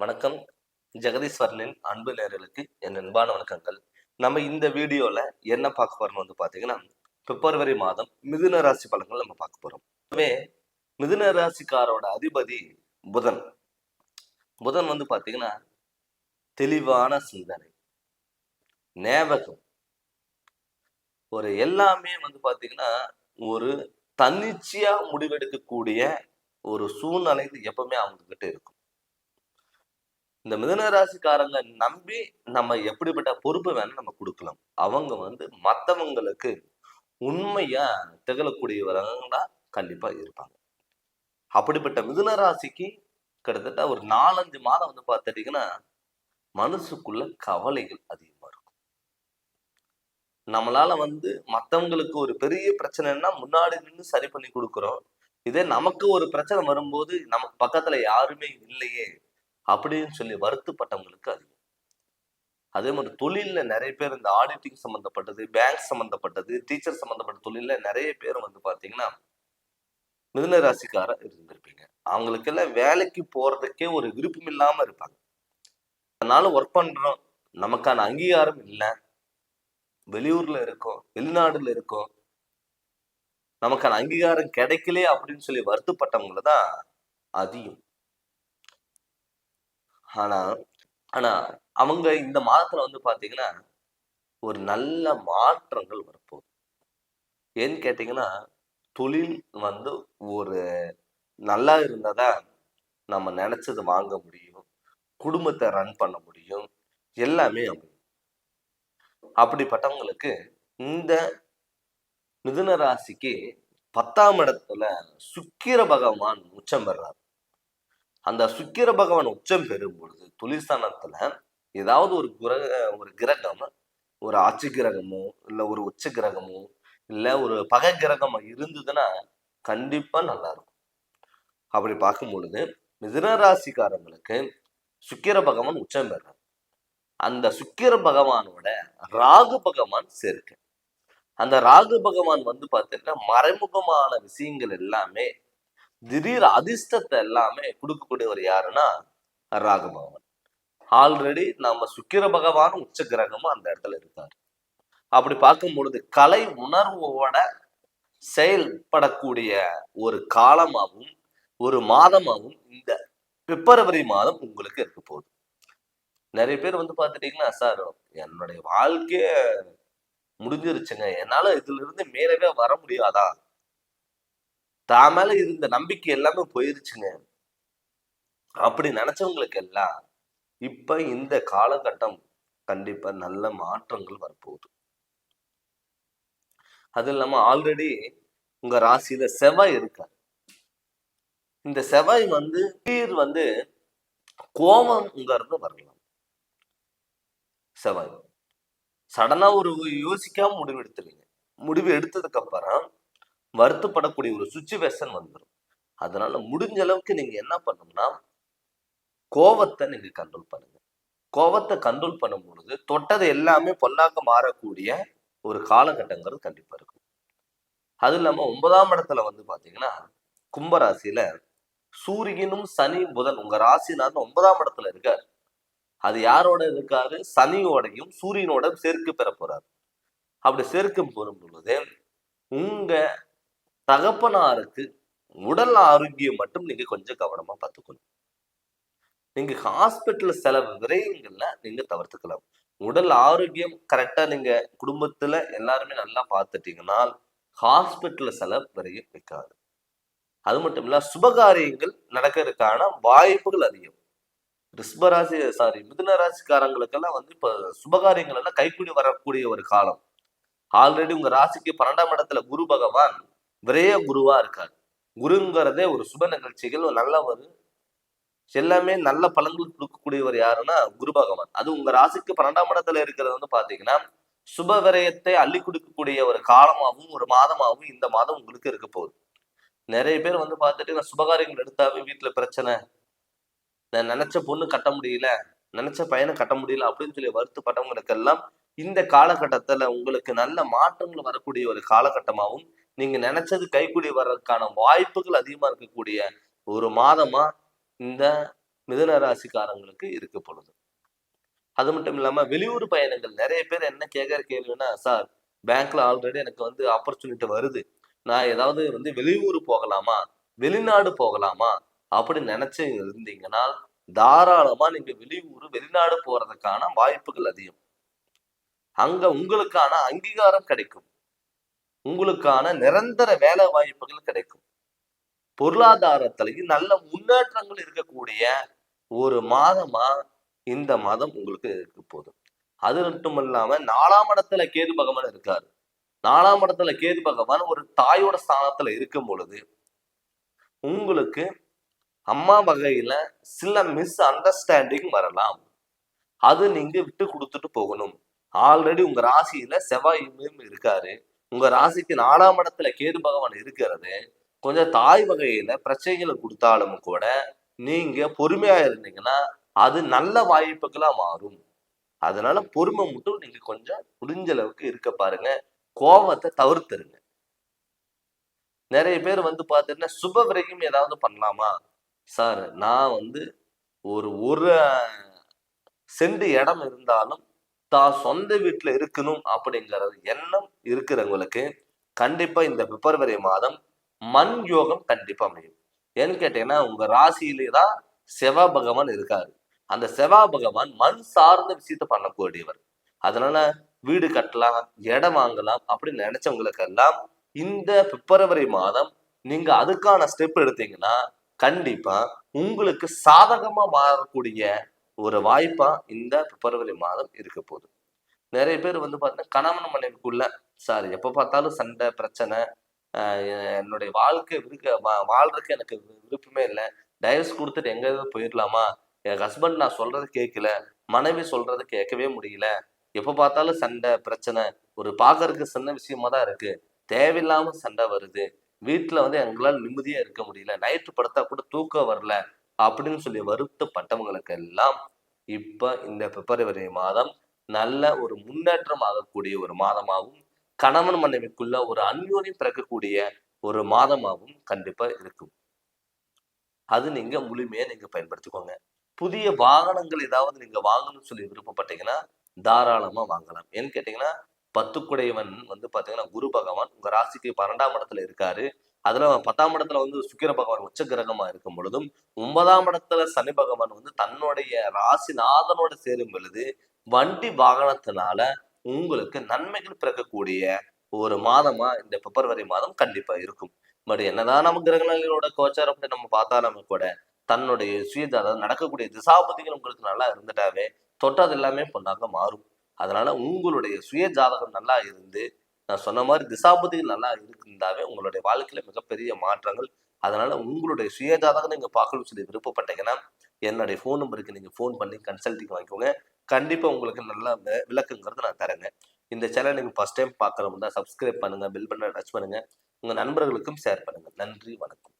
வணக்கம். ஜெகதீஸ்வரனின் அன்பு நேர்களுக்கு என் அன்பான வணக்கங்கள். நம்ம இந்த வீடியோல என்ன பார்க்க போறோம்னு வந்து பாத்தீங்கன்னா பிப்ரவரி மாதம் மிதுன ராசி பலன்கள் நம்ம பார்க்க போறோம். எனவே மிதுன ராசிக்காரோட அதிபதி புதன். புதன் வந்து பாத்தீங்கன்னா தெளிவான சிந்தனை ஞாபகம் ஒரு எல்லாமே வந்து பாத்தீங்கன்னா ஒரு தன்னிச்சையா முடிவெடுக்கக்கூடிய ஒரு சூழ்நிலை எப்பவுமே அவங்க கிட்ட இருக்கும். இந்த மிதுன ராசிக்காரங்க நம்பி நம்ம எப்படிப்பட்ட பொறுப்பு வேணா நம்ம கொடுக்கலாம். அவங்க வந்து மத்தவங்களுக்கு உண்மையா திகழக்கூடியவரங்களா கண்டிப்பா இருப்பாங்க. அப்படிப்பட்ட மிதுன ராசிக்கு கிட்டத்தட்ட ஒரு நாலஞ்சு மாதம் வந்து பார்த்துட்டீங்கன்னா மனசுக்குள்ள கவலைகள் அதிகமா இருக்கும். நம்மளால வந்து மத்தவங்களுக்கு ஒரு பெரிய பிரச்சனைன்னா முன்னாடி நின்று சரி பண்ணி கொடுக்குறோம். இதே நமக்கு ஒரு பிரச்சனை வரும்போது நமக்கு பக்கத்துல யாருமே இல்லையே அப்படின்னு சொல்லி வருத்தப்பட்டவங்களுக்கு அதிகம் அதே மாதிரி தொழிலில் நிறைய பேர் இந்த ஆடிட்டிங் சம்மந்தப்பட்டது பேங்க் சம்மந்தப்பட்டது டீச்சர் சம்மந்தப்பட்ட தொழிலில் நிறைய பேர் வந்து பார்த்தீங்கன்னா மிதுன ராசிக்கார இருந்திருப்பீங்க. அவங்களுக்கெல்லாம் வேலைக்கு போகிறதுக்கே ஒரு விருப்பம் இல்லாமல் இருப்பாங்க. அதனால ஒர்க் பண்ணுறோம் நமக்கான அங்கீகாரம் இல்லை. வெளியூரில் இருக்கோம் வெளிநாடுல இருக்கோம். நமக்கான அங்கீகாரம் கிடைக்கலே அப்படின்னு சொல்லி வருத்தப்பட்டவங்கள தான் அதிகம். ஆனா ஆனா அவங்க இந்த மாதத்துல வந்து பாத்தீங்கன்னா ஒரு நல்ல மாற்றங்கள் வரப்போகுது. ஏன்னு கேட்டீங்கன்னா தொழில் வந்து ஒரு நல்லா இருந்தாதான் நம்ம நினைச்சது வாங்க முடியும் குடும்பத்தை ரன் பண்ண முடியும் எல்லாமே அமையும். அப்படிப்பட்டவங்களுக்கு இந்த மிதுன ராசிக்கு பத்தாம் இடத்துல சுக்கிர பகவான் உச்சம் பெறார் அந்த சுக்கிர பகவான் உச்சம் பெறும் பொழுது தொழிற்ஸ்தானத்துல ஏதாவது ஒரு கிரக ஒரு கிரகம் ஒரு ஆட்சி கிரகமோ இல்லை ஒரு உச்ச கிரகமோ இல்லை ஒரு பகை கிரகமோ இருந்ததுன்னா கண்டிப்பா நல்லா இருக்கும். அப்படி பார்க்கும் பொழுது மிதுன ராசிக்காரங்களுக்கு சுக்கிர பகவான் உச்சம் பெறார். அந்த சுக்கிர பகவானோட ராகு பகவான் சேர்க்க. அந்த ராகு பகவான் வந்து பார்த்தீங்கன்னா மறைமுகமான விஷயங்கள் எல்லாமே திடீர் அதிர்ஷ்டத்தை எல்லாமே கொடுக்கக்கூடியவர் யாருன்னா ராகு ஆல்ரெடி நம்ம சுக்கிர பகவான் உச்ச கிரகமும் அந்த இடத்துல இருக்கார். அப்படி பார்க்கும் பொழுது கலை உணர்வோட செயல்படக்கூடிய ஒரு காலமாகவும் ஒரு மாதமாகவும் இந்த பிப்ரவரி மாதம் உங்களுக்கு இருக்க போகுது. நிறைய பேர் வந்து பார்த்துட்டீங்கன்னா சார் என்னுடைய வாழ்க்கைய முடிஞ்சிருச்சுங்க. என்னால இதுல இருந்து மேலவே வர முடியாதா? தான் மேல இருந்த நம்பிக்கை எல்லாமே போயிருச்சுங்க. அப்படி நினைச்சவங்களுக்கு எல்லாம் இப்ப இந்த காலகட்டம் கண்டிப்பா நல்ல மாற்றங்கள் வரப்போகுது. அது இல்லாம ஆல்ரெடி உங்க ராசியில செவ்வாய் இருக்கார். இந்த செவ்வாய் வந்து தீர் வந்து கோபம்ங்கிறது உங்க இருந்து வரலாம். செவ்வாய். சடனா ஒரு யோசிக்காம முடிவு எடுத்துருவீங்க முடிவு எடுத்ததுக்கு அப்புறம் வருத்தப்படக்கூடிய ஒரு சுச்சுவேஷன் வந்துடும் அதனால முடிஞ்ச அளவுக்கு நீங்க என்ன பண்ணணும்னா கோவத்தை நீங்க கண்ட்ரோல் பண்ணுங்க. கோவத்தை கண்ட்ரோல் பண்ணும் பொழுது தொட்டது எல்லாமே பொல்லாக்க மாறக்கூடிய ஒரு காலகட்டங்கிறது கண்டிப்பா இருக்கும். அது இல்லாம ஒன்பதாம் இடத்துல வந்து பாத்தீங்கன்னா கும்பராசியில சூரியனும் சனி புதன் உங்க ராசினார் ஒன்பதாம் இடத்துல இருக்காரு. அது யாரோட இருக்காரு? சனியோடையும் சூரியனோட சேர்க்கு பெற போறாரு. அப்படி சேர்க்கும் போகும் பொழுது உங்க தகப்பனாருக்கு உடல் ஆரோக்கியம் மட்டும் நீங்க கொஞ்சம் கவனமா பார்த்துக்கணும். நீங்க ஹாஸ்பிட்டல் செலவு விரயங்கள்ல நீங்க தவிர்த்துக்கலாம். உடல் ஆரோக்கியம் கரெக்டா நீங்க குடும்பத்துல எல்லாருமே நல்லா பார்த்துட்டீங்கன்னா ஹாஸ்பிட்டல் செலவு விரையும் வைக்காது அது மட்டும் இல்ல சுபகாரியங்கள் நடக்கிறதுக்கான வாய்ப்புகள் அதிகம். ரிஷ்பராசி சாரி மிதுன ராசிக்காரங்களுக்கெல்லாம் வந்து இப்ப சுபகாரியங்கள் எல்லாம் கைக்கூடி வரக்கூடிய ஒரு காலம். ஆல்ரெடி உங்க ராசிக்கு பன்னெண்டாம் இடத்துல குரு பகவான் ஒரே குருவா இருக்கார். குருங்கிறதே ஒரு சுப நிகழ்ச்சிகள் நல்ல ஒரு எல்லாமே நல்ல பலன்கள் கொடுக்கக்கூடியவர் யாருன்னா குரு பகவான். அது உங்க ராசிக்கு பன்னெண்டாம் இடத்துல இருக்கிறது வந்து பாத்தீங்கன்னா சுப விரயத்தை அள்ளி கொடுக்கக்கூடிய ஒரு காலமாகவும் ஒரு மாதமாகவும் இந்த மாதம் உங்களுக்கு இருக்க போகுது. நிறைய பேர் வந்து பார்த்துட்டு நான் சுபகாரியங்கள் எடுத்தாவே வீட்டுல பிரச்சனை. நான் நினைச்ச பொண்ணு கட்ட முடியல. நினைச்ச பையனை கட்ட முடியல அப்படின்னு சொல்லி வருத்தப்பட்டவங்களுக்கெல்லாம் இந்த காலகட்டத்துல உங்களுக்கு நல்ல மாற்றங்கள் வரக்கூடிய ஒரு காலகட்டமாகவும் நீங்க நினைச்சது கைக்கூடி வர்றதுக்கான வாய்ப்புகள் அதிகமா இருக்கக்கூடிய ஒரு மாதமா இந்த மிதுன ராசிக்காரங்களுக்கு இருக்கப்படுது பொழுது அது மட்டும் இல்லாம வெளியூர் பயணங்கள் நிறைய பேர் என்ன கேட்கற கேள்வின்னா சார் பேங்க்ல ஆல்ரெடி எனக்கு வந்து ஆப்பர்ச்சுனிட்டி வருது. நான் ஏதாவது வந்து வெளியூர் போகலாமா? வெளிநாடு போகலாமா? அப்படி நினைச்சு இருந்தீங்கன்னா தாராளமா நீங்க வெளியூர் வெளிநாடு போறதுக்கான வாய்ப்புகள் அதிகம். அங்க உங்களுக்கான அங்கீகாரம் கிடைக்கும். உங்களுக்கான நிரந்தர வேலை வாய்ப்புகள் கிடைக்கும். பொருளாதாரத்திலையும் நல்ல முன்னேற்றங்கள் இருக்கக்கூடிய ஒரு மாதமா இந்த மாதம் உங்களுக்கு இருக்க போதும். அது மட்டும் இல்லாம நாலாம் இடத்துல கேது பகவான் இருக்காரு. நாலாம் இடத்துல கேது பகவான் ஒரு தாயோட ஸ்தானத்துல இருக்கும் பொழுது உங்களுக்கு அம்மா வகையில சில மிஸ் அண்டர்ஸ்டாண்டிங் வரலாம். அது நீங்க விட்டு கொடுத்துட்டு போகணும். ஆல்ரெடி உங்க ராசியில செவ்வாயும் இருக்காரு. உங்க ராசிக்கு நாலாம் இடத்துல கேது பகவான் இருக்கிறது கொஞ்சம் தாய் வகையில பிரச்சனைகளை கொடுத்தாலும் கூட நீங்க பொறுமையா இருந்தீங்கன்னா அது நல்ல வாய்ப்புகளா மாறும். அதனால பொறுமை மட்டும் நீங்க கொஞ்சம் முடிஞ்ச அளவுக்கு இருக்க பாருங்க. கோபத்தை தவிர்த்துருங்க. நிறைய பேர் வந்து பார்த்தீங்கன்னா சுப விரையும் ஏதாவது பண்ணலாமா? சார் நான் வந்து ஒரு ஒரு சென்ட் இடம் இருந்தாலும் தான் சொந்த வீட்டுல இருக்கணும் அப்படிங்கிற எண்ணம் இருக்கிறவங்களுக்கு கண்டிப்பா இந்த பிப்ரவரி மாதம் மண் யோகம் கண்டிப்பா அமையும். ஏன்னு கேட்டீங்கன்னா உங்க ராசியிலே தான் செவா பகவான் இருக்காரு. அந்த செவா பகவான் மண் சார்ந்த விஷயத்த பண்ணக்கூடியவர். அதனால வீடு கட்டலாம் இடம் வாங்கலாம் அப்படின்னு நினைச்சவங்களுக்கெல்லாம் இந்த பிப்ரவரி மாதம் நீங்க அதுக்கான ஸ்டெப் எடுத்தீங்கன்னா கண்டிப்பா உங்களுக்கு சாதகமா மாறக்கூடிய ஒரு வாய்ப்பா இந்த பிப்ரவரி மாதம் இருக்க போகுது. நிறைய பேர் வந்து பார்த்தீங்கன்னா கணவன் மனைவிக்குள்ள சார் எப்போ பார்த்தாலும் சண்டை பிரச்சனை ஆஹ் என்னுடைய வாழ்க்கை விருக்க வாழ்றதுக்கு எனக்கு விருப்பமே இல்லை. டைவர்ஸ் கொடுத்துட்டு எங்கேயாவது போயிடலாமா என் ஹஸ்பண்ட் நான் சொல்றது கேட்கல மனைவி சொல்றது கேட்கவே முடியல. எப்போ பார்த்தாலும் சண்டை பிரச்சனை ஒரு பார்க்கறதுக்கு சின்ன விஷயமா தான் இருக்கு. தேவையில்லாம சண்டை வருது. வீட்டுல வந்து எங்களால் நிம்மதியா இருக்க முடியல. நைட்டு படுத்தா கூட தூக்கம் வரல. அப்படின்னு சொல்லி வருத்தப்பட்டவங்களுக்கு எல்லாம் இப்ப இந்த பிப்ரவரி மாதம் நல்ல ஒரு முன்னேற்றம் ஆகக்கூடிய ஒரு மாதமாகவும் கணவன் மனைவிக்குள்ள ஒரு அந்யோன்யம் பிறக்கக்கூடிய ஒரு மாதமாகவும் கண்டிப்பா இருக்கும். அது நீங்க முழுமையா நீங்க பயன்படுத்திக்கோங்க. புதிய வாகனங்கள் ஏதாவது நீங்க வாங்கணும்னு சொல்லி விருப்பப்பட்டீங்கன்னா தாராளமா வாங்கலாம். ஏன்னு கேட்டீங்கன்னா பத்துக்குடையவன் வந்து பாத்தீங்கன்னா குரு பகவான் உங்க ராசிக்கு பன்னெண்டாம் இடத்துல இருக்காரு. அதுல பத்தாம் இடத்துல வந்து சுக்கிர பகவான் உச்ச கிரகமா இருக்கும் பொழுதும் ஒன்பதாம் இடத்துல சனி பகவான் வந்து தன்னுடைய ராசிநாதனோட சேரும் பொழுது வண்டி வாகனத்தினால உங்களுக்கு நன்மைகள் பிறக்கக்கூடிய ஒரு மாதமா இந்த பிப்ரவரி மாதம் கண்டிப்பா இருக்கும். பட் என்னதான் நம்ம கிரகங்களோட கோச்சாரம் அப்படி நம்ம பார்த்தாலுமே கூட தன்னுடைய சுய அதாவது நடக்கக்கூடிய திசாபதிகள் உங்களுக்கு நல்லா இருந்துட்டாவே தொட்டது எல்லாமே பொண்ணாக மாறும். அதனால உங்களுடைய சுய ஜாதகம் நல்லா இருந்து நான் சொன்ன மாதிரி திசாபதிகள் நல்லா இருந்தாவே உங்களுடைய வாழ்க்கையில மிகப்பெரிய மாற்றங்கள். அதனால உங்களுடைய சுயஜாதகம் நீங்க பார்க்கணும்னு சொல்லி விருப்பப்பட்டீங்கன்னா என்னுடைய ஃபோன் நம்பருக்கு நீங்க ஃபோன் பண்ணி கன்சல்டிங் வாங்கிக்கோங்க. கண்டிப்பா உங்களுக்கு நல்ல வி- விளக்கங்கிறது நான் தரேங்க. இந்த சேனல் நீங்க ஃபர்ஸ்ட் டைம் பார்க்கறவங்க தான் சப்ஸ்கிரைப் பண்ணுங்க பில் பண்ண டச் பண்ணுங்க. உங்க நண்பர்களுக்கும் ஷேர் பண்ணுங்க. நன்றி வணக்கம்.